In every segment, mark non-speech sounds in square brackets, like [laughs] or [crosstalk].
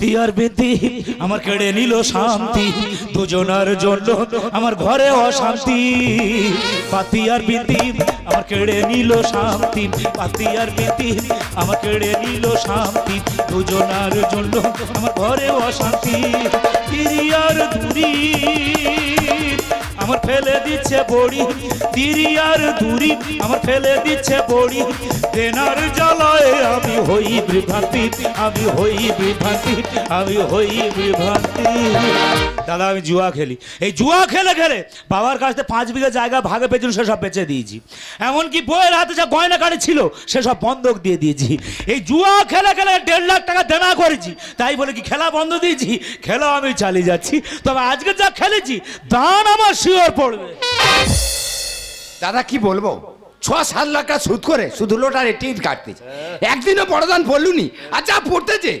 পাতি আর বেদি আমার কেড়ে নিল শান্তি। দুজনার জন্য আমার ঘরে অশান্তি। পাতি আর বেদি আমার কেড়ে নিল শান্তি। পাতি আর বেদি আমার কেড়ে নিল শান্তি। দুজনার জন্য আমার ঘরে অশান্তি। ফিরিয়ার আর দূরি আমার ফেলে দিচ্ছে বড়ি, তিরি আর দূরি আমার ফেলে দিচ্ছে বড়ি। দেনার জ্বালায় আমি হই বিভ্রান্তি, আমি হই বিভ্রান্তি, আমি হই বিভ্রান্তি। দাদা, আমি জুয়া খেলি। এই জুয়া খেলে খেলে বাবার কাছ থেকে পাঁচ বিঘা জায়গা ভাগে পেছন সেসব বেচে দিয়েছি। এমনকি বইয়ের হাতে যা গয়না কাড়ি ছিল, সেসব বন্ধক দিয়ে দিয়েছি। এই জুয়া খেলে খেলে দেড় লাখ টাকা দেনা করেছি। তাই বলে কি খেলা বন্ধ দিয়েছি? খেলা, আমি চালিয়ে যাচ্ছি। তবে আজকে যা খেলেছি, দান আমার শিওর পড়বে। দাদা, কি বলব? ছ সাত লাখ টাকা সুদ করে শুধু লোটারে টিপ কাটতেছে একদিনও পরদান পড়লুনি আর যা পড়তেছে,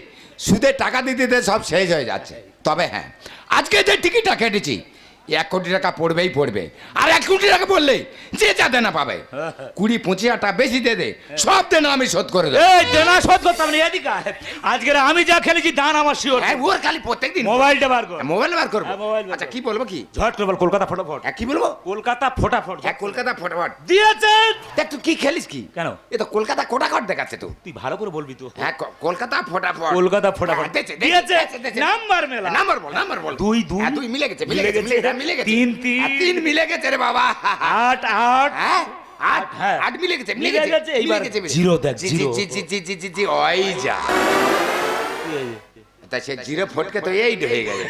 সুদের টাকা দিতে দিতে সব শেষ হয়ে যাচ্ছে। তবে হ্যাঁ আজকে যে টিকিটটা কেটেছি এক কোটি টাকা পড়বেই পড়বে। আর এক কোটি টাকা পড়লে যে যা দেনা পাবে। [laughs] কুড়ি পঁচিশ হাজার বেশি দে দে। সব দেনা আমি শোধ করে দেবো। এই দেনা শোধ করতাম না এদিকে আয়। আজকের আমি যা খেলেছি দান আমার শিওর। হ্যাঁ ওর খালি প্রত্যেকদিন। মোবাইলটা বার কর। মোবাইল বার করব। হ্যাঁ, আচ্ছা কি বলব কি? ঝট করে বল কলকাতা ফটাফট। হ্যাঁ কি বলব? কলকাতা ফটাফট। হ্যাঁ কলকাতা ফটাফট। দিয়েছেন। দেখ তুই কি খেলিস কি? কেন? এ তো কলকাতা কোটাকট দেখাচ্ছে তো। তুই ভালো করে বলবি তো। হ্যাঁ কলকাতা ফটাফট। কলকাতা ফটাফট। হ্যাঁ, দিয়েছে। নাম্বার মেলা। নাম্বার বল নাম্বার বল। দুই, দুই। হ্যাঁ, দুই মিলে গেছে। মিলে গেছে। মিলে- হ্যাঁ, গেছে তিন, তিন। হ্যাঁ, তিন মিলে গেছে রে বাবা। আট আট। হ্যাঁ আট হ্যাঁ। আট মিলে গেছে মিলে গেছে এইবার জিরো দেখ, জিরো। জি জি জি জি জি জি ওই যা। তা সে জিরো ফটকে তো এই হয়ে গেছে।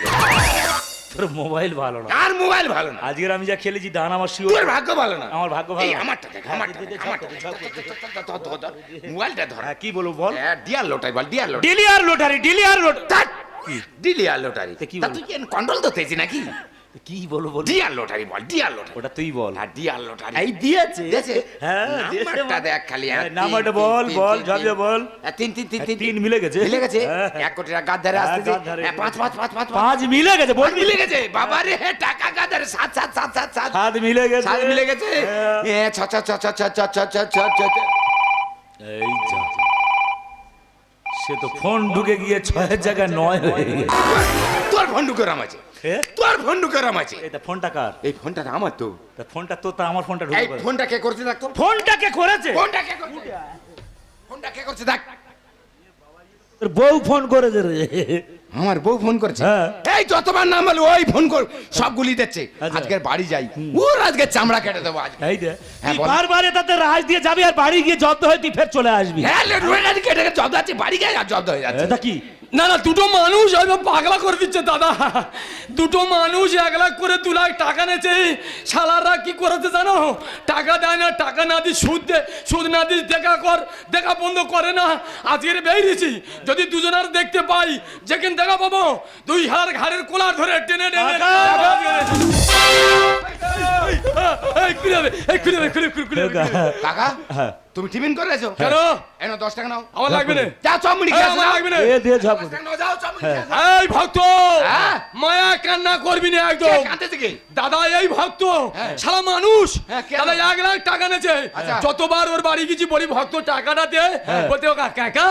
তোর মোবাইল ভালো না। আর মোবাইল ভালো না? আজকের আমি যা খেলেছি দান আমার শিওর তোর ভাগ্য ভালো না। আমার ভাগ্য ভালো। ধর, ধর, ধর, ধর। মোবাইলটা ধর। হ্যাঁ কি বলব বল। হ্যাঁ, ডিয়ার লোটাই বল deer লোটাই dealer lottery dealer lottery dealer lottery কি? তুই কি কন্ট্রোল তো তেজি নাকি? কি বলব বল ডিয়ার লোটারি বল ডিয়ার লোটারি ওটা তুই বল হ্যাঁ ডিয়ার লোটারি এই দিয়েছে দিয়েছে? হ্যাঁ নাম্বারটা দেখ খালি হ্যাঁ, হ্যাঁ, নাম্বারটা বল বল বল হ্যাঁ, তিন তিন তিন হ্যাঁ, তিন তিন মিলে গেছে। মিলে গেছে হ্যাঁ, হ্যাঁ। এক কোটি টাকা গাদ ধারে হ্যাঁ, আসতেছে গাদ ধারে। হ্যাঁ, পাঁচ পাঁচ পাঁচ পাঁচ পাঁচ মিলে গেছে বল মিলে গেছে বাবা রে টাকা গাদারে সাত সাত সাত সাত সাত সাত মিলে গেছে সাত মিলে গেছে হ্যাঁ। এ, ছ ছ ছ ছ ছ ছ ছ ছ ছ ছ ছ। এই যা সে তো ফোন ঢুকে গিয়ে ছয়ের জায়গায় নয় হয়ে গেছে তোর ভন্ডু করাম আছে এ? তোর ভন্ডু করাম আছে এই তা ফোনটা কার? এই ফোনটা আমার তো। ফোনটা তো তা আমার ফোনটা এই ঢুকে পড়ে। ফোনটা কে করছে দেখ তো? ফোনটা কে করেছে? ফোনটা কে করছে? ফোনটা কে করছে দেখ। তোর বউ ফোন করেছে রে। আমার বউ ফোন করেছে? হ্যাঁ। এই যতবার নাম বলে ওই ফোন কর সবগুলি দিচ্ছে। আচ্ছা। আজকের বাড়ি যাই। ওর আজকে চামড়া কেটে দেবো আজ এই দে হ্যাঁ, বারবার তাতে রাজ দিয়ে যাবি আর বাড়ি গিয়ে জব্দ হয়ে তুই ফের চলে আসবি। হ্যাঁ আজ কেটে জব্দ আছে বাড়ি গিয়ে আর জব্দ হয়ে যাচ্ছে। এটা কি? না না দুটো মানুষ আমি পাগলা করে দিচ্ছে দাদা দুটো মানুষ এক লাখ করে দু লাখ টাকা নেছে শালারা কি করেছে জানো টাকা দেয় না টাকা না দিস সুদ দে সুদ না দিস দেখা কর দেখা বন্ধ করে না আজকের বেরিয়েছি যদি দুজনের দেখতে পাই যেখানে দেখা পাবো দুই হার ঘাড়ের কোলা ধরে টেনে টেনে কাকা! হ্যাঁ। তুমি টিফিন করে এসো কেন? এনো দশ টাকা নাও। আমার লাগবে না। যাও চমড়ি খেয়ে আমার লাগবে না। এ দিয়ে যাও চমড়ি খেয়ে আসো। এই ভক্ত! হ্যাঁ? মায়া কান্না করবি না কে একদম কাঁদতেছে কি? দাদা এই ভক্ত। হ্যাঁ। সারা মানুষ। হ্যাঁ? দাদা এক লাখ টাকা নেছে। আচ্ছা। যতবার ওর বাড়ি গেছি বলি ভক্ত টাকাটা দে। বলতে ও কাকা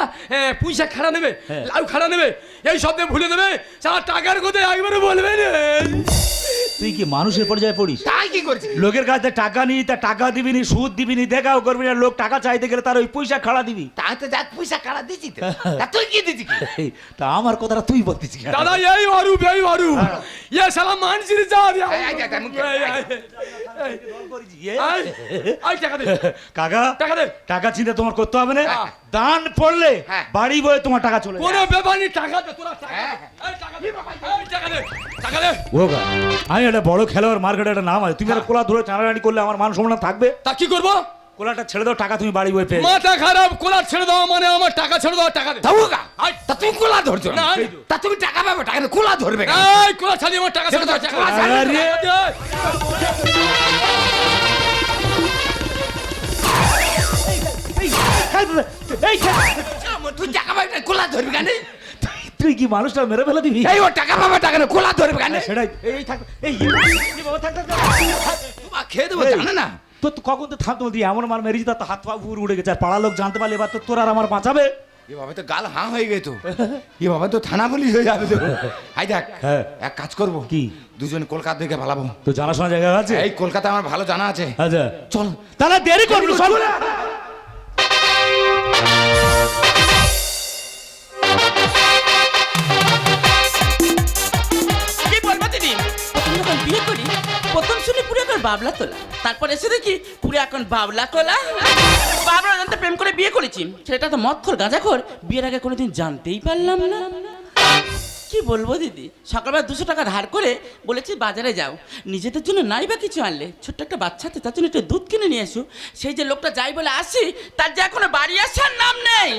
পুঁইশা খাড়া নেবে লাউ খাড়া নেবে এই শব্দে ভুলে দেবে। সারা টাকার কথা একবারে বলবে না। তুই কি মানুষের পর্যায়ে পড়িস? তাই কি করছিস লোকের কাছে টাকা নিই তা টাকা দিবি নি সুদ দিবি নি দেখাও করবি না লোক টাকা চাইতে গেলে তার ওই পয়সা খাড়া দিবি। তাই তো যা পয়সা খাড়া দিছি তো। তা তুই কি দিছি কি তা আমার কথাটা তুই বলতিস দাদা এই মারু এই মারু ইয়ে সারা মানসির দিয়া কাকা টাকা দে টাকা চিন্তা তোমার করতে হবে না। হ্যাঁ। দান পড়লে হ্যাঁ। বাড়ি বয়ে তোমার টাকা চলে কোনো। ব্যাপার নেই টাকা দে তোরা হ্যাঁ। আমি একটা বড় খেলোয়াড় মার্কেটে একটা নাম আছে। তুমি একটা কোলা ধরে টানাটানি করলে আমার মান সম্মান থাকবে? তা কি করব? কোলাটা ছেড়ে দাও টাকা তুমি বাড়ি বয়ে পেয়ে মাথা খারাপ কোলা ছেড়ে দাও মানে আমার টাকা ছেড়ে দাও টাকা দে। তা গা, তা তুমি কোলা ধরছো না, তা তুমি টাকা পাবে টাকা না, কোলা ধরবে এই কোলা ছাড়িয়ে আমার টাকা ছেড়ে দাও টাকা। আরে। এই, তুই টাকা পাবে কোলা ধরবি কেন? তুই কি মানুষটা মেরে ফেলে দিবি? এই ও টাকা পাবে টাকা না, কোলা ধরবে কেন? সেটাই। এই থাক এই বাবা, থাক, থাক, থাক। খেয়ে দেবো জানে না? তো কখন তো থামতে বলতি এমন মার মেরেছি তার তো হাত পা ভুর উড়ে গেছে আর পাড়া লোক জানতে পারলে এবার তো তোর আর আমার বাঁচাবে। এ বাবা তো গাল হাঁ হয়ে গেতো এ বাবা তো থানা পুলিশ হয়ে যাবে তো। হাই দেখ হ্যাঁ। এক কাজ করব। কি? দুজন কলকাতা থেকে ভালাবো তো জানাশোনা জায়গা আছে? এই কলকাতা আমার ভালো জানা আছে। আচ্ছা। চল। তাহলে দেরি করবি না, বাবলা তোলা। তারপর এসে দেখি পুরো এখন বাবলা তোলা বাবলা জানতে প্রেম করে বিয়ে করেছি। সেটা তো মদ খোর গাঁজা খোর বিয়ের আগে কোনোদিন জানতেই পারলাম না। কি বলব দিদি? সকালবেলা দুশো টাকা ধার করে বলেছি, বাজারে যাও। নিজেদের জন্য নাই বা কিছু আনলে। ছোট্ট একটা বাচ্চাতে তার জন্য একটু দুধ কিনে নিয়ে এসো। সেই যে লোকটা যাই বলে আসি, তার যে এখনও বাড়ি আসার নাম নেই।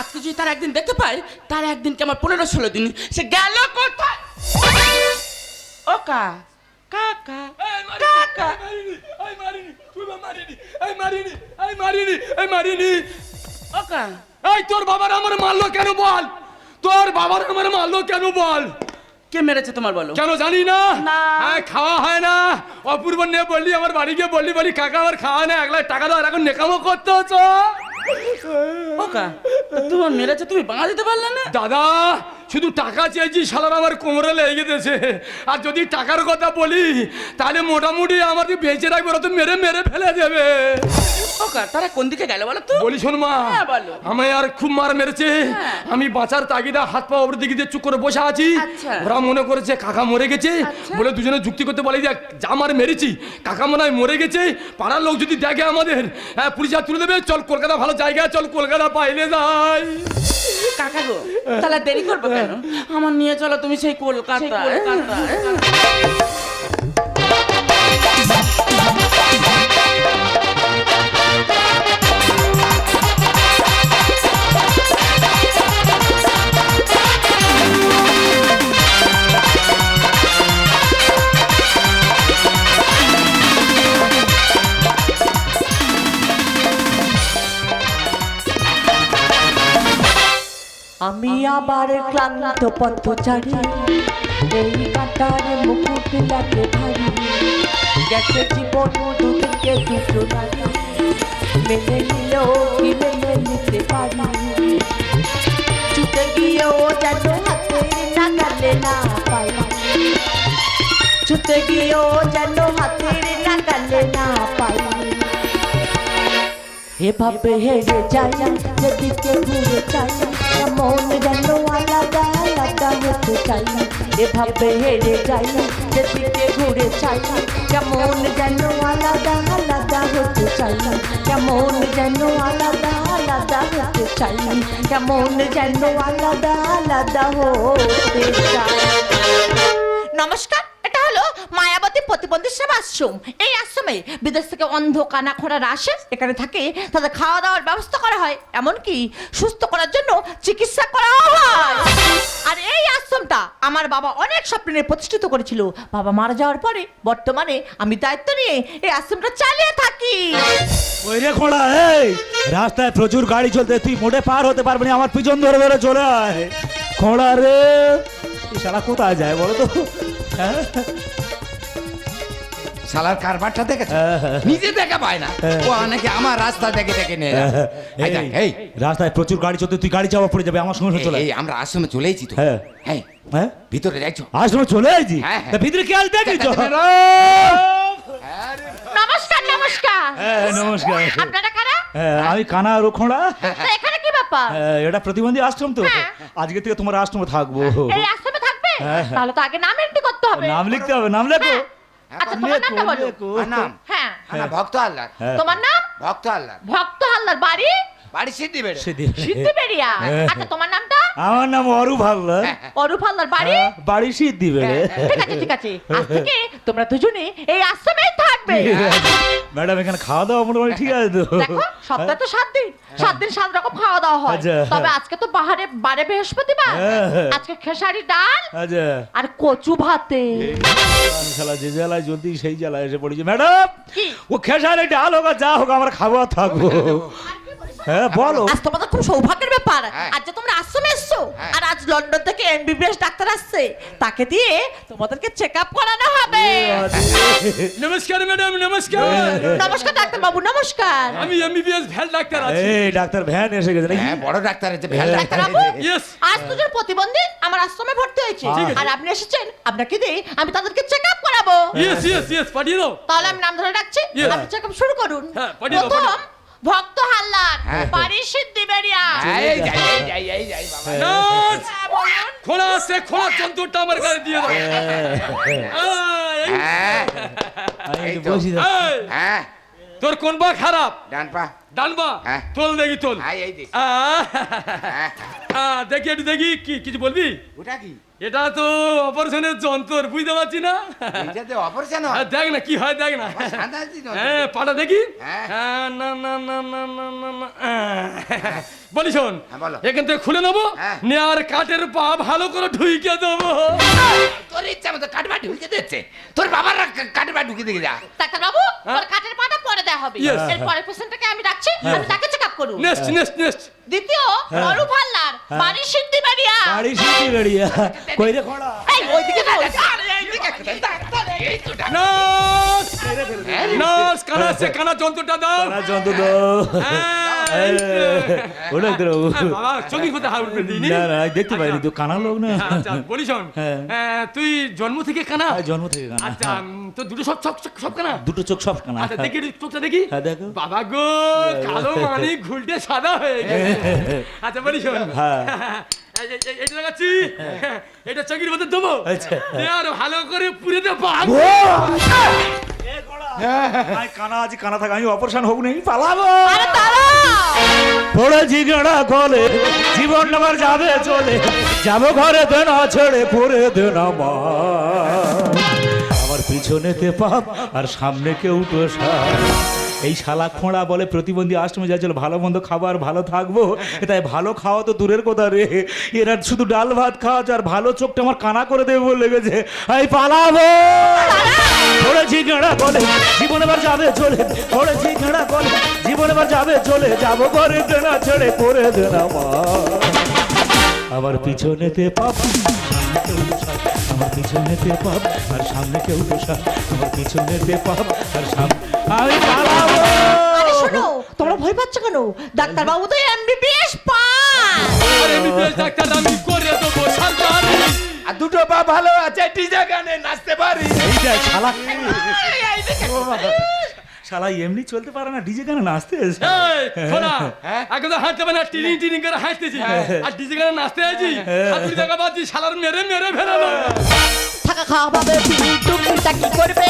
আজকে যদি তার একদিন দেখতে পাই, তার একদিনকে আমার পনেরো ষোলো দিন? সে গেল কোথায়? ও কা কাকা এই মারিনি তুই মারিনি এই মারিনি এই মারিনি এই মারিনি ও এই তোর বাবার আমার মারলো কেন বল? তোর বাবার আমার মারলো কেন বল? কে মেরেছে তোমার বলো? কেন জানি না? না। হ্যাঁ, খাওয়া হয় না। অপূর্ব নিয়ে বললি আমার বাড়ি গিয়ে বললি বলি কাকা আমার খাওয়া না এক লাখ টাকা দাও এখন নেকামো করতে হচ্ছে। ও কা তোমার মেরেছে তুমি বাঁধা দিতে পারলে না? দাদা শুধু টাকা চেয়েছি সালার আমার কোমরে লেগে গেছে। আর যদি টাকার কথা বলি, তাহলে মোটামুটি আমাকে বেঁচে রাখবে, ওরা তো মেরে মেরে ফেলে দেবে। তারা কোন দিকে গেল বলো তো? বলি শোন মা হ্যাঁ, বলো। আমায় আর খুব মার মেরেছে। হ্যাঁ। আমি বাঁচার তাগিদা হাত পা ওপর দিকে দিয়ে চুপ করে বসে আছি। আচ্ছা। ওরা মনে করেছে কাকা মরে গেছে। আচ্ছা। বলে দুজনে যুক্তি করতে বলে যে যা মার মেরেছি কাকা মনে হয় মরে গেছে। পাড়ার লোক যদি দেখে আমাদের হ্যাঁ পুলিশ আর তুলে দেবে। চল কলকাতা ভালো জায়গা চল কলকাতা পাইলে যাই। কাকা গো তাহলে দেরি করব কেন? আমার নিয়ে চলো তুমি সেই কলকাতা আমি আবার ক্লান্ত পথচারী। এই কাটার মুকুট লাগে ভারী। গেছে জীবন দুদিকে দুটো নারী। মেনে নিলেও কি মেনে নিতে পারি। ছুটে গিয়েও যেন হাতে নাগালে না পাই। ছুটে গিয়েও যেন হাতের নাগালে না পাই। এভাবে হেরে যাই, যেদিকে ঘুরে চাই মন যেন আলাদা আলাদা হতে চাই। এভাবে হেরে যাই, যেদিকে ঘুরে চাই। কেমন যেন আলাদা আলাদা হতে চাই। কেমন যেন আলাদা আলাদা হতে চাই। কেমন যেন আলাদা আলাদা হতে চাই। নমস্কার। প্রতিবন্ধী সেবা আশ্রম এই আশ্রমে বিদেশ থেকে অন্ধ কানা খোঁড়ারা আসে। এখানে থাকে, তাদের খাওয়া দাওয়ার ব্যবস্থা করা হয়। এমনকি সুস্থ করার জন্য চিকিৎসা করা হয়। আর এই আশ্রমটা আমার বাবা অনেক স্বপ্ন প্রতিষ্ঠিত করেছিল। বাবা মারা যাওয়ার পরে বর্তমানে আমি দায়িত্ব নিয়ে এই আশ্রমটা চালিয়ে থাকি। ওই রে খোঁড়া, এই! রাস্তায় প্রচুর গাড়ি চলতে, তুই মোটে পার হতে পারবি না, আমার পিছন ধরে ধরে চলে আয়। খোঁড়া রে শালা কোথায় যায় বলো তো? হ্যাঁ? শালার কারবারটা দেখেছে? হ্যাঁ, হ্যাঁ। নিজে দেখা পায় না। হ্যাঁ। ও অনেকে আমার রাস্তা দেখে দেখে নিয়ে যায়। [laughs] এই দেখ, এই রাস্তায় প্রচুর গাড়ি চলতে তুই গাড়ি চাপা পড়ে যাবে আমার সঙ্গে সঙ্গে চলে এই আমরা আশ্রমে চলেইছি তো। হ্যাঁ। হ্যাঁ হ্যাঁ? ভিতরে যাইছো আশ্রমে চলে আইছি হ্যাঁ, হ্যাঁ। ভিতরে কি তো? [laughs] নমস্কার নমস্কার। হ্যাঁ নমস্কার। আপনারা কারা? হ্যাঁ আমি কানা তো এখানে কি ব্যাপার? হ্যাঁ, এটা প্রতিবন্ধী আশ্রম তো। হ্যাঁ। আজকে থেকে তোমার আশ্রমে থাকব। এই আশ্রমে থাকবে? হ্যাঁ, হ্যাঁ। তাহলে তো আগে নাম এন্ট্রি করতে হবে। নাম লিখতে হবে নাম লেখো। হ্যাঁ। আচ্ছা তোমার নামটা বলো। আমার নাম? হ্যাঁ। আমার ভক্ত আল্লাহ হ্যাঁ। তোমার নাম? ভক্ত আল্লাহ ভক্ত হালদার বাড়ি? বাড়ি সিদ্ধি বেড়ে সেদিন। সিদ্ধি বেরিয়া হ্যাঁ। আচ্ছা তোমার নামটা? আমার নাম অরূপ হালদার অরূপ হালদার বাড়ি? বাড়ি সিদ্ধি ঠিক আছে ঠিক আছে। আজ থেকে তোমরা দুজনে এই আশ্রমেই থাকবে। [laughs] ম্যাডাম এখানে খাওয়া দাওয়া মোটামুটি ঠিক আছে তো? দেখো সপ্তাহে তো সাত দিন। সাত দিন সাত রকম খাওয়া দাওয়া হয়। আচ্ছা। তবে আজকে তো বাহারে বারে বৃহস্পতিবার। হ্যাঁ। আজকে খেসারি ডাল আচ্ছা। আর কচু ভাতে। শালা যে জ্বালায় জ্বলতি সেই জ্বালায় এসে পড়েছে। ম্যাডাম ও খেসারে ডাল হোক যা হোক আমরা খাব আর থাকব? হ্যাঁ বলো। আজ তোমাদের খুব সৌভাগ্যের ব্যাপার। হ্যাঁ। আজ যে তোমরা আশ্রমে এসছো হ্যাঁ। আর আজ লন্ডন থেকে এমবিবিএস ডাক্তার আসছে। তাকে দিয়ে তোমাদেরকে চেক আপ করানো হবে। নমস্কার ম্যাডাম নমস্কার। নমস্কার ডাক্তার বাবু নমস্কার। আমি এমবিবিএস ভ্যাল ডাক্তার আছি। ডাক্তার ভ্যান এসে গেছে নাকি? হ্যাঁ বড় ডাক্তার আছে ভ্যাল ডাক্তার ডাক্তারবাবু ইয়েস আজ দুজন প্রতিবন্ধী আমার আশ্রমে ভর্তি হয়েছে। ঠিক আছে। আর আপনি এসেছেন আপনাকে দিয়ে আমি তাদেরকে চেক আপ করাবো। ইয়েস ইয়েস ইয়েস পাঠিয়ে দাও। তাহলে আমি নাম ধরে Yes. আপনি চেক আপ শুরু করুন। হ্যাঁ, পাঠিয়ে দাও, প্রথম পাঠিয়ে ভক্ত হাল্লার হ্যাঁ। বাড়ি হ্যাঁ, এই যাই এই যাই এই যাই বাবা। নাচ হ্যাঁ, বলুন। খোলা আছে খোলা যন্ত্রটা আমার গায়ে দিয়ে দাও। এই, হ্যাঁ। এই তো। বসি দাও। এই, হ্যাঁ। তোর কোন বা খারাপ? ডান পা। ডানবা হ্যাঁ। তোল দেখি তোল। হ্যাঁ হ্যাঁ দেখি একটু দেখি কি কিছু বলবি? ওটা কি? এটা তো অপারেশনের যন্ত্র বুঝতে পারছি না? এইটাতে অপারেশন হ্যাঁ, দেখ না কি হয় দেখ না। হ্যাঁ পাটা দেখি। হ্যাঁ। হ্যাঁ, না না না না না না না বলি শোন হ্যাঁ, এখান থেকে খুলে নেব। নিয়ে কাঠের পা ভালো করে ঢুইকে দেবো। তোর ইচ্ছা মতো কাটবা ঢুকে দিচ্ছে। তোর বাবার কাটবা ঢুকে দিয়ে যা। ডাক্তার বাবু। ওর কাঠের পাটা পরে দেওয়া হবে। এর পরের পেশেন্টটাকে আমি রাখছি আমি তাকে চেক আপ করুন নেক্সট নেক্সট নেক্সট দ্বিতীয় অরূপ হাল্লার বাড়ি সিদ্ধি বেরিয়া কই রে খোড়া এই ওইদিকে কানা কানা দাও দাও তো। বাবু চোখে করে না না দেখতে পাইনি তো কানা লোক না আচ্ছা বলি শোন তুই জন্ম থেকে কানা জন্ম থেকে কানা আচ্ছা তো দুটো সব সব সব- সব কানা দুটো চোখ সব কানা আচ্ছা দেখি চোখটা দেখি হ্যাঁ, দেখো। বাবা গো কালো মানে ঘুলটে সাদা হয়ে গেছে আচ্ছা বলি শোন হ্যাঁ। এটা লাগাচ্ছি এটা চকির মধ্যে দেবো আচ্ছা। আর ভালো করে পুরে কানা আছি কানা থাকা আমি অপারেশন নেই পালাবো কলে জীবন আমার যাবে চলে যাব ঘরে দেন ছেড়ে পড়ে দেন আমার আমার পিছনেতে পাপ আর সামনে কেউ তো সাপ। এই শালা খোঁড়া বলে প্রতিবন্ধী আশ্রমে যাচ্ছিল, ভালো মন্দ খাবার, ভালো থাকব? তাই ভালো খাওয়া তো দূরের কথা রে। এরা শুধু ডাল ভাত খাওয়া আর ভালো চোখটা আমার কানা করে দেবে বলে গেছে এই পালাবো! পড়েছি গেঁড়া কলে, জীবন এবার যাবে চলে পড়েছি গেঁড়া কলে, জীবন এবার যাবে চলে, যাব ঘরে দেনা ছেড়ে করে দেনা মা আমার পিছনেতে পাপ কেউ আমার পিছনেতে পাপ আর সামনে কেউ তো আমার পিছনেতে পাপ আর সামনে আমি পালাবো আরে শোনো তোমরা ভয় পাচ্ছ কেন ডাক্তার বাবু তো এমবিবিএস পাস আর এমবিবিএস ডাক্তার আমি করে দেবো সরকারি আর দুটো পা ভালো আছে ডিজে গানে নাচতে পারি এইটা শালা ও বাবা, শালা এমনি চলতে পারে না ডিজে গানে নাচতে এসে। এই, শোনা, হ্যাঁ? তো হাঁটতে পারে না, টিনিং টিনিং করে হাঁটতেছি। আর ডিজে গানে নাচতে আছি। আর দেখা পাচ্ছি, শালার মেরে মেরে ফেলালো। থাকা খাওয়া পাবে টুকটা কি করবে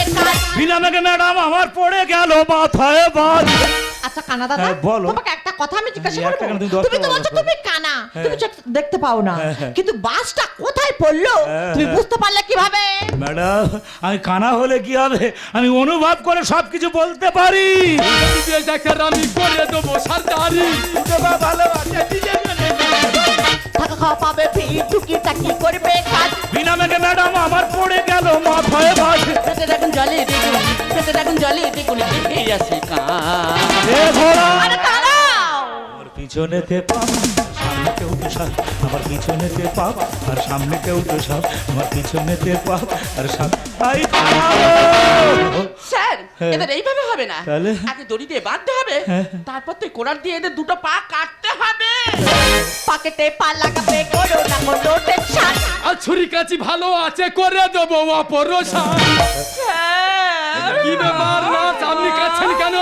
বিনা মেঘে ম্যাডাম আমার পড়ে গেল মাথায় বাজ আচ্ছা কানা দাদা হ্যাঁ, বলো। তোমাকে একটা কথা আমি জিজ্ঞাসা একটা করব? কেন, তুমি দশটা তুমি তো বলো। বলছো তুমি কানা হ্যাঁ। তুমি চোখ দেখতে পাও না। হ্যাঁ। কিন্তু বাসটা কোথায় পড়ল? হ্যাঁ, তুমি হ্যাঁ। বুঝতে পারলে কীভাবে? ম্যাডাম আমি কানা হলে কি হবে? আমি অনুভব করে সবকিছু বলতে পারি। আমি করে দেবো থাকা খাওয়া পাবে টুকিটা কি করবে কাজ? বিনা মেঘে ম্যাডাম আমার পড়ে গেল মাথায় বাজ পেটে দেখুন জলে দেখুন পেটে দেখুন জলে দেখুন আমার পিছনেতে পাপ সামনে কেউ তো সাপ। আমার পিছনেতে পাপ আর সামনে কেউ তো সাপ। আমার পিছনেতে পাপ আর সামনে স্যার হ্যাঁ। এদের এইভাবে হবে না। তাহলে? আগে দড়ি দিয়ে বাঁধতে হবে। হ্যাঁ। তারপর তুই কোড়াল দিয়ে এদের দুটো পা কাটতে হবে। পকেটে পা লাগাবে করো না আর ছুরি কাছি ভালো আছে করে দেবো অপারেশন। কি ব্যাপার নাচ আপনি কাটছেন কেন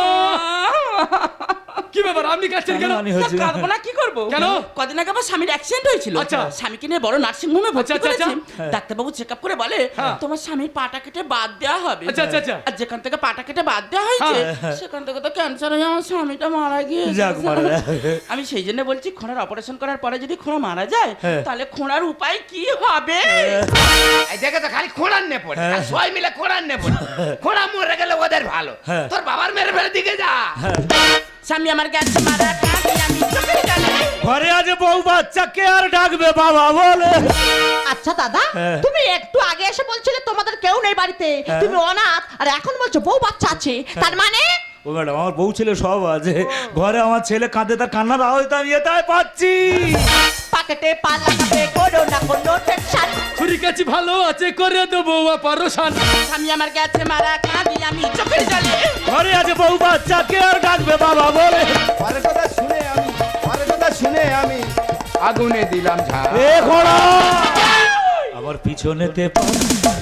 কি ব্যাপার? আপনি কাটছেন কেন? কানামানি হচ্ছে। কাটবো না কি করব? কেন? কদিন আগে আমার স্বামীর অ্যাক্সিডেন্ট হয়েছিল। আচ্ছা। স্বামীকে নিয়ে বড় নার্সিং হোমে ভর্তি আচ্ছা, আচ্ছা, করেছি। ডাক্তারবাবু চেক আপ করে বলে হ্যাঁ। তোমার স্বামীর পাটা কেটে বাদ দেওয়া হবে। আচ্ছা, আচ্ছা, আচ্ছা। আর যেখান থেকে পাটা কেটে বাদ দেওয়া হয়েছে সেখান থেকে তো ক্যান্সার হয়ে আমার স্বামীটা মারা গিয়েছে। যাক, মারা যাক। আমি সেই জন্য বলছি খোঁড়ার অপারেশন করার পরে যদি খোঁড়া মারা যায় হ্যাঁ। তাহলে খোঁড়ার উপায় কি হবে? এই দেখে তো খালি খোঁড়ার নে পড়ে। আর সবাই মিলে খোঁড়ার নে পড়ে। খোঁড়া মরে গেলে ওদের ভালো। হ্যাঁ। তোর বাবার মেরে ফেলে দিকে যা। স্বামী আমার গেছে মারা আমি ঘরে আজ বউ বাচ্চা কে আর ডাকবে বাবা বলে আচ্ছা দাদা হ্যাঁ। তুমি একটু আগে এসে বলছিলে তোমাদের কেউ নেই বাড়িতে হ্যাঁ। তুমি অনাথ আর এখন বলছো বউ বাচ্চা আছে তার মানে ও ম্যাডাম আমার বউ ছেলে সব আছে। ঘরে আমার ছেলে কাঁদে তার কান্নার আওয়াজ তো আমি এটাই পাচ্ছি। পাকেটে পা লাগাবে করো না কোনো টেনশন খুরি কাছে ভালো আছে করে দেবো অপারেশন স্বামী আমার গেছে মারা কাঁদি আমি চোখের জলে। ঘরে আছে বউ বাচ্চা কে আর ডাকবে বাবা বলে। পরের কথা শুনে আমি পরের কথা শুনে আমি আগুনে দিলাম ঝাঁ এ ঘোড়া! পিছনেতে পাপ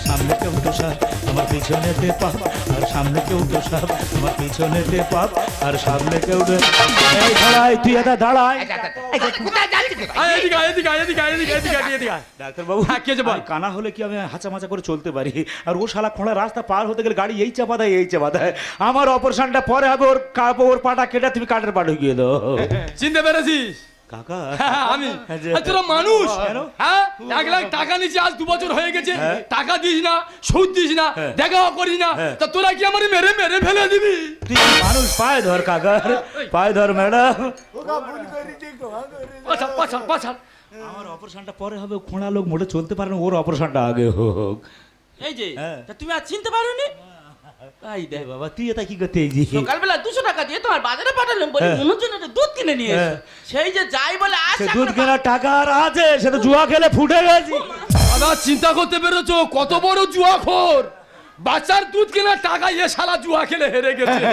সামনে কেউ তো সাপ আমার পিছনেতে পাপ আর সামনে কেউ তো সাপ আমার পিছনেতে পাপ আর সামনে কেউ ঘোড়াই তুই এটা দাঁড়ায়। ডাক্তার বাবু কি হয়েছে বল? কানা হলে কি আমি হাঁচা মাচা করে চলতে পারি? আর ও শালা খোঁড়া রাস্তা পার হতে গেলে গাড়ি এই চাপা দেয় এই চাপা দেয়। আমার অপারেশনটা পরে হবে ওর কাপড় ওর পাটা কেটে তুমি কাঠের পাটা গিয়ে দাও। চিনতে পেরেছিস? কাকা? হ্যাঁ, আমি। হ্যাঁ, তোরা মানুষ? হ্যাঁ। এক লাখ টাকা নিচ্ছি আজ দু বছর হয়ে গেছে। হ্যাঁ। টাকা দিস না সুদ দিস না হ্যাঁ। দেখাও করিস না। হ্যাঁ। তা তোরা কি আমার মেরে মেরে ফেলে দিবি? তুই মানুষ? পায়ে ধর কাকার পায়ে ধর ম্যাডাম। পাছাড় পাছাড় আমার অপারেশনটা পরে হবে খোঁড়া লোক মোটে চলতে পারে না ওর অপারেশনটা আগে হোক। এই যে হ্যাঁ। তা তুমি আর চিনতে পারোনি? এ দেখ বাবা তুই এটা কি করতে এই সকালবেলা দুশো টাকা দিয়ে তোমার বাজারে পাঠালাম বলে মনের জন্য একটা দুধ কিনে নিয়ে এসো। হ্যাঁ। সেই যে যাই বলে আজ সে দুধ কেনার টাকা আর আছে সেটা জুয়া খেলে ফুটে গেছি দাদা চিন্তা করতে পেরেছ কত বড় জুয়া খোর বাচ্চার দুধ কেনার টাকা এ শালা জুয়া খেলে হেরে গেছে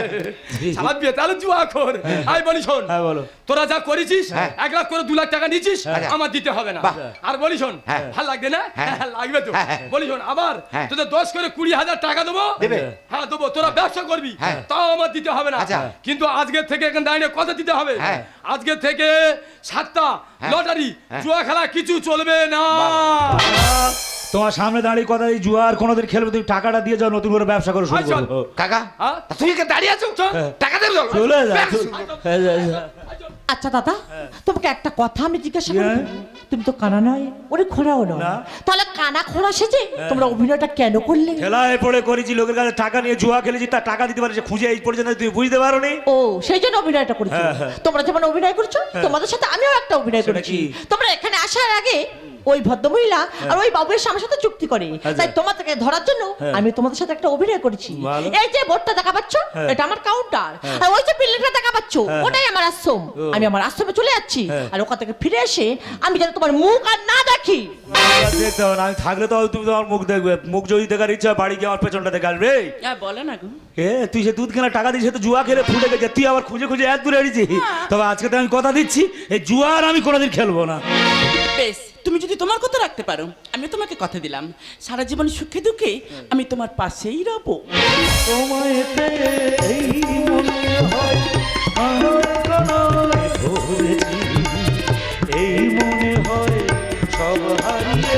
শালা বেতাল জুয়া খোর আই বলি শোন হ্যাঁ বলো তোরা যা করেছিস হ্যাঁ। এক লাখ করে দু লাখ টাকা নিচ্ছিস হ্যাঁ। আমার দিতে হবে না আর বলি শোন হ্যাঁ। ভালো লাগবে না হ্যাঁ। লাগবে তো হ্যাঁ, হ্যাঁ। বলি শোন আবার হ্যাঁ। তোদের দশ করে কুড়ি হাজার টাকা দেবো হ্যাঁ দেবো তোরা ব্যবসা করবি হ্যাঁ। তাও আমার দিতে হবে না আচ্ছা। কিন্তু আজকে থেকে এখানে দাঁড়িয়ে কথা দিতে হবে হ্যাঁ। আজকে থেকে সাতটা হ্যাঁ। লটারি হ্যাঁ। জুয়া খেলা কিছু চলবে না তোমার সামনে দাঁড়িয়ে কথা এই জুয়ার কোনোদিন খেলবে তুমি টাকাটা দিয়ে যাও নতুন করে ব্যবসা করে শুরু করো চল। কাকা তুমি তুই কি দাঁড়িয়ে আছো টাকা দেবে চলে যা ব্যাস। হ্যাঁ, যা, যা। আচ্ছা দাদা তোমাকে একটা কথা আমি জিজ্ঞাসা করি হ্যাঁ? তুমি তো কানা নয় ওরে খোঁড়াও নয়। তাহলে কানা খোঁড়া সেজে তোমরা অভিনয়টা কেন করলে? খেলায় পড়ে করেছি লোকের কাছে টাকা নিয়ে জুয়া খেলেছি তার টাকা দিতে পারে খুঁজে এই পর্যন্ত তুমি বুঝতে পারো নি ও সেই জন্য অভিনয়টা করেছ। হ্যাঁ, হ্যাঁ। তোমরা যেমন অভিনয় করছ তোমাদের সাথে আমিও একটা অভিনয় করেছি। তোমরা এখানে আসার আগে ওই ভদ্রমহিলা আর ওই বাবু এসে আমার সাথে চুক্তি করে। আচ্ছা। তাই তোমাদেরকে ধরার জন্য হ্যাঁ। আমি তোমাদের সাথে একটা অভিনয় করেছি। এই যে বোর্ডটা দেখা পাচ্ছ হ্যাঁ। এটা আমার কাউন্টার আর ওই যে বিল্ডিংটা দেখা পাচ্ছ হ্যাঁ। ওটাই আমার আশ্রম। আমি আমার আশ্রমে চলে যাচ্ছি। হ্যাঁ। আর ওখান থেকে ফিরে এসে আমি যেন তোমার মুখ আর না দেখি। আর দেখতে হবে না আমি থাকলে তো তুমি তোমার মুখ দেখবে। মুখ যদি দেখার ইচ্ছা বাড়ি গিয়ে আমার পেছনটা দেখে আসবে হ্যাঁ বলে না গো। এ তুই সে দুধ কেনার টাকা দিস সে তো জুয়া খেলে ফুটে গেছে। তুই আবার খুঁজে খুঁজে এক দূরে এড়িয়েছি তবে আজকে তো আমি কথা দিচ্ছি এই জুয়ার আমি কোনোদিন খেলব না। বেশ তুমি যদি তোমার কথা রাখতে পারো আমি তোমাকে কথা দিলাম। সারা জীবন সুখে দুঃখে আমি তোমার পাশেই রবো। সময়তে এই মনে হয় আমার সব হারিয়ে